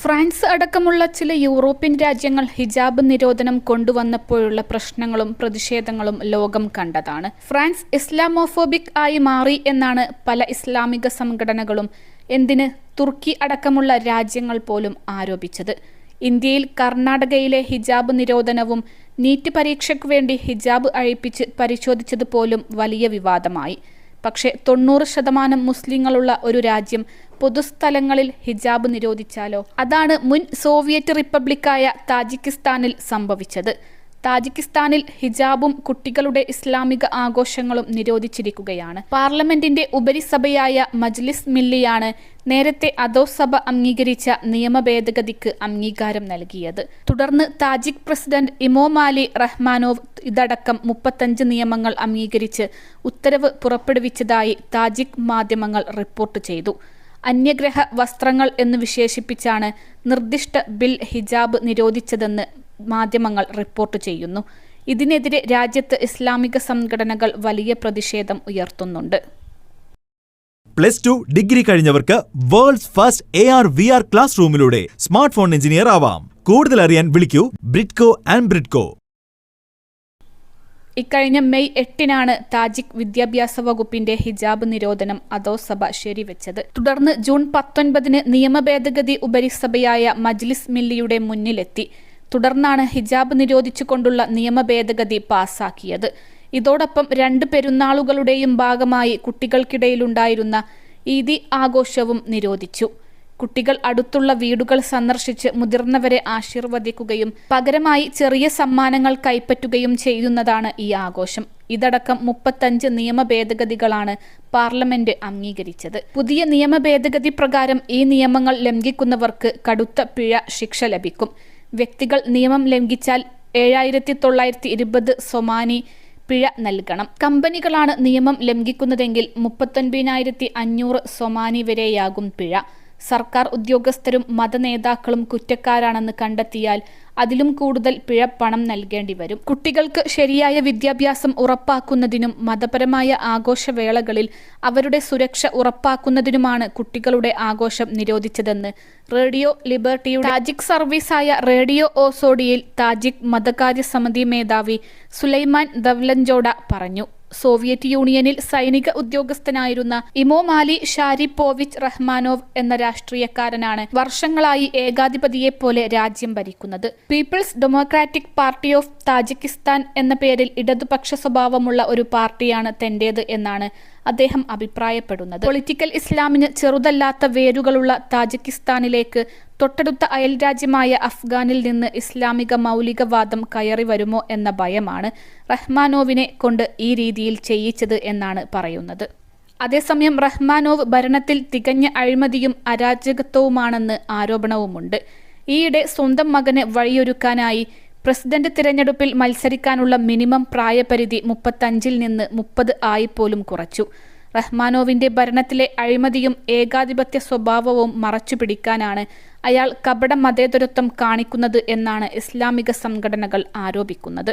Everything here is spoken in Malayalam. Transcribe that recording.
ഫ്രാൻസ് അടക്കമുള്ള ചില യൂറോപ്യൻ രാജ്യങ്ങൾ ഹിജാബ് നിരോധനം കൊണ്ടുവന്നപ്പോഴുള്ള പ്രശ്നങ്ങളും പ്രതിഷേധങ്ങളും ലോകം കണ്ടതാണ്. ഫ്രാൻസ് ഇസ്ലാമോഫോബിക് ആയി മാറി എന്നാണ് പല ഇസ്ലാമിക സംഘടനകളും എന്തിന് തുർക്കി അടക്കമുള്ള രാജ്യങ്ങൾ പോലും ആരോപിച്ചത്. ഇന്ത്യയിൽ കർണാടകയിലെ ഹിജാബ് നിരോധനവും നീറ്റ് പരീക്ഷയ്ക്ക് വേണ്ടി ഹിജാബ് അഴിപ്പിച്ച് പരിശോധിച്ചത് പോലും വലിയ വിവാദമായി. പക്ഷേ തൊണ്ണൂറ് ശതമാനം മുസ്ലിങ്ങളുള്ള ഒരു രാജ്യം പൊതുസ്ഥലങ്ങളിൽ ഹിജാബ് നിരോധിച്ചാലോ? അതാണ് മുൻ സോവിയറ്റ് റിപ്പബ്ലിക്കായ താജിക്കിസ്ഥാനിൽ സംഭവിച്ചത്. താജിക്കിസ്ഥാനിൽ ഹിജാബും കുട്ടികളുടെ ഇസ്ലാമിക ആഘോഷങ്ങളും നിരോധിച്ചിരിക്കുകയാണ്. പാർലമെന്റിന്റെ ഉപരിസഭയായ മജ്ലിസ് മില്ലിയാണ് നേരത്തെ അധോസഭ അംഗീകരിച്ച നിയമ ഭേദഗതിക്ക് അംഗീകാരം നൽകിയത്. തുടർന്ന് താജിക് പ്രസിഡന്റ് ഇമോമാലി റഹ്മാനോവ് ഇതടക്കം മുപ്പത്തഞ്ച് നിയമങ്ങൾ അംഗീകരിച്ച് ഉത്തരവ് പുറപ്പെടുവിച്ചതായി താജിക് മാധ്യമങ്ങൾ റിപ്പോർട്ട് ചെയ്തു. അന്യഗ്രഹ വസ്ത്രങ്ങൾ എന്ന് വിശേഷിപ്പിച്ചാണ് നിർദ്ദിഷ്ട ബിൽ ഹിജാബ് നിരോധിച്ചതെന്ന് മാധ്യമങ്ങൾ റിപ്പോർട്ട് ചെയ്യുന്നു. ഇതിനെതിരെ രാജ്യത്ത് ഇസ്ലാമിക സംഘടനകൾ വലിയ പ്രതിഷേധം ഉയർത്തുന്നുണ്ട്. Plus two degree കഴിഞ്ഞവർക്ക് world's first A R V R class റൂമിലൂടെ smart phone engineer ആവാം. കൂടുതൽ അറിയാൻ വിളിക്കൂ ബ്രിഡ്കോ ആൻഡ് ബ്രിഡ്കോ. ഇക്കഴിഞ്ഞ മെയ് എട്ടിനാണ് താജിക് വിദ്യാഭ്യാസ വകുപ്പിന്റെ ഹിജാബ് നിരോധനം അധോസഭ ശരിവെച്ചത്. തുടർന്ന് ജൂൺ പത്തൊൻപതിന് നിയമ ഭേദഗതി ഉപരിസഭയായ മജ്ലിസ് മില്ലിയുടെ മുന്നിലെത്തി. തുടർന്നാണ് ഹിജാബ് നിരോധിച്ചുകൊണ്ടുള്ള നിയമ ഭേദഗതി പാസാക്കിയത്. ഇതോടൊപ്പം രണ്ട് പെരുന്നാളുകളുടെയും ഭാഗമായി കുട്ടികൾക്കിടയിലുണ്ടായിരുന്ന ഈദി ആഘോഷവും നിരോധിച്ചു. കുട്ടികൾ അടുത്തുള്ള വീടുകൾ സന്ദർശിച്ച് മുതിർന്നവരെ ആശീർവദിക്കുകയും പകരമായി ചെറിയ സമ്മാനങ്ങൾ കൈപ്പറ്റുകയും ചെയ്യുന്നതാണ് ഈ ആഘോഷം. ഇതടക്കം മുപ്പത്തഞ്ച് നിയമ ഭേദഗതികളാണ് പാർലമെന്റ് അംഗീകരിച്ചത്. പുതിയ നിയമ ഭേദഗതി പ്രകാരം ഈ നിയമങ്ങൾ ലംഘിക്കുന്നവർക്ക് കടുത്ത പിഴ ശിക്ഷ ലഭിക്കും. വ്യക്തികൾ നിയമം ലംഘിച്ചാൽ ഏഴായിരത്തി തൊള്ളായിരത്തി ഇരുപത് സൊമാനി പിഴ നൽകണം. കമ്പനികളാണ് നിയമം ലംഘിക്കുന്നതെങ്കിൽ മുപ്പത്തൊൻപതിനായിരത്തി അഞ്ഞൂറ് സൊമാനി വരെയാകും പിഴ. സർക്കാർ ഉദ്യോഗസ്ഥരും മതനേതാക്കളും കുറ്റക്കാരാണെന്ന് കണ്ടെത്തിയാൽ അതിലും കൂടുതൽ പിഴ പണം നൽകേണ്ടി വരും. കുട്ടികൾക്ക് ശരിയായ വിദ്യാഭ്യാസം ഉറപ്പാക്കുന്നതിനും മതപരമായ ആഘോഷവേളകളിൽ അവരുടെ സുരക്ഷ ഉറപ്പാക്കുന്നതിനുമാണ് കുട്ടികളുടെ ആഘോഷം നിരോധിച്ചതെന്ന് റേഡിയോ ലിബർട്ടിയുടെ താജിക് സർവീസായ റേഡിയോ ഓസോഡിയിൽ താജിക് മതകാര്യ സമിതി മേധാവി സുലൈമാൻ ദവ്ലൻജോഡ പറഞ്ഞു. സോവിയറ്റ് യൂണിയനിൽ സൈനിക ഉദ്യോഗസ്ഥനായിരുന്ന ഇമോമാലി ഷാരിപ്പോവിച്ച് റഹ്മാനോവ് എന്ന രാഷ്ട്രീയക്കാരനാണ് വർഷങ്ങളായി ഏകാധിപതിയെ പോലെ രാജ്യം ഭരിക്കുന്നത്. People's democratic party of Tajikistan എന്ന പേരിൽ ഇടതുപക്ഷ സ്വഭാവമുള്ള ഒരു പാർട്ടിയാണ് തന്റേത് എന്നാണ് അദ്ദേഹം അഭിപ്രായപ്പെടുന്നത്. പൊളിറ്റിക്കൽ ഇസ്ലാമിന് ചെറുതല്ലാത്ത വേരുകളുള്ള താജിക്കിസ്ഥാനിലേക്ക് തൊട്ടടുത്ത അയൽരാജ്യമായ അഫ്ഗാനിൽ നിന്ന് ഇസ്ലാമിക മൗലികവാദം കയറി വരുമോ എന്ന ഭയമാണ് റഹ്മാനോവിനെ കൊണ്ട് ഈ രീതിയിൽ ചെയ്യിച്ചത് എന്നാണ് പറയുന്നത്. അതേസമയം റഹ്മാനോവ് ഭരണത്തിൽ തികഞ്ഞ അഴിമതിയും അരാജകത്വവുമാണെന്ന് ആരോപണവുമുണ്ട്. ഈയിടെ സ്വന്തം മകന് വഴിയൊരുക്കാനായി പ്രസിഡന്റ് തിരഞ്ഞെടുപ്പിൽ മത്സരിക്കാനുള്ള മിനിമം പ്രായപരിധി മുപ്പത്തഞ്ചിൽ നിന്ന് മുപ്പത് ആയി പോലും കുറച്ചു. റഹ്മാനോവിന്റെ ഭരണത്തിലെ അഴിമതിയും ഏകാധിപത്യ സ്വഭാവവും മറച്ചുപിടിക്കാനാണ് അയാൾ കപട മതേതരത്വം കാണിക്കുന്നത് എന്നാണ് ഇസ്ലാമിക സംഘടനകൾ ആരോപിക്കുന്നത്.